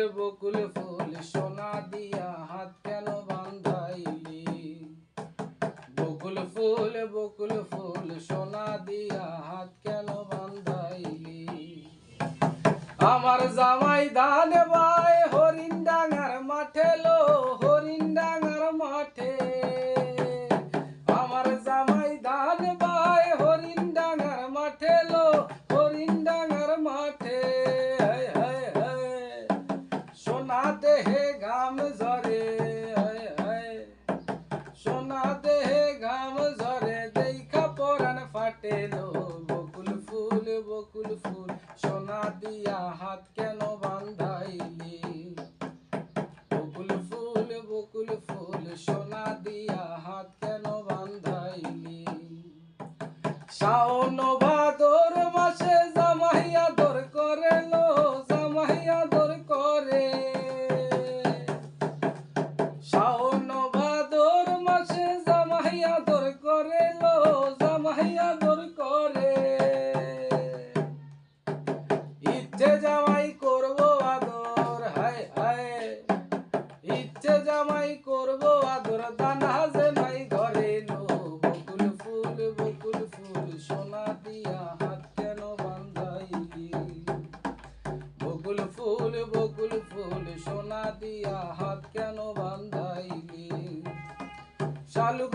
ফুল বকুল ফুল সোনা দিয়া হাত কেন বান্ধাইলি? বকুল ফুল বকুল ফুল, সোনা দিয়া হাত কেন বান্ধাইলি? আমার জামাই ধান সোনা দেহে ঘাম ঝরে সোনা দেহে ঘাম ঝরে, দেখা পরান ফাটেলো। বকুল ফুল বকুল ফুল, সোনা দিয়া হাত কেন বান্ধাইলি? বকুল ফুল বকুল ফুল, সোনা দিয়া হাত কেন বান্ধাইলি? শাওন ভাদর মাসে জামাইয়া ইচ্ছে জামাই করব আদর, হায় হায়। ইচ্ছে জামাই করব আদর, দানা নাই ঘরে বকুল ফুল বকুল ফুল, সোনা দিয়া হাত কেন বান্ধাইলি? বকুল ফুল বকুল ফুল, সোনা দিয়া হাত কেন বান্ধাইলি? শালুক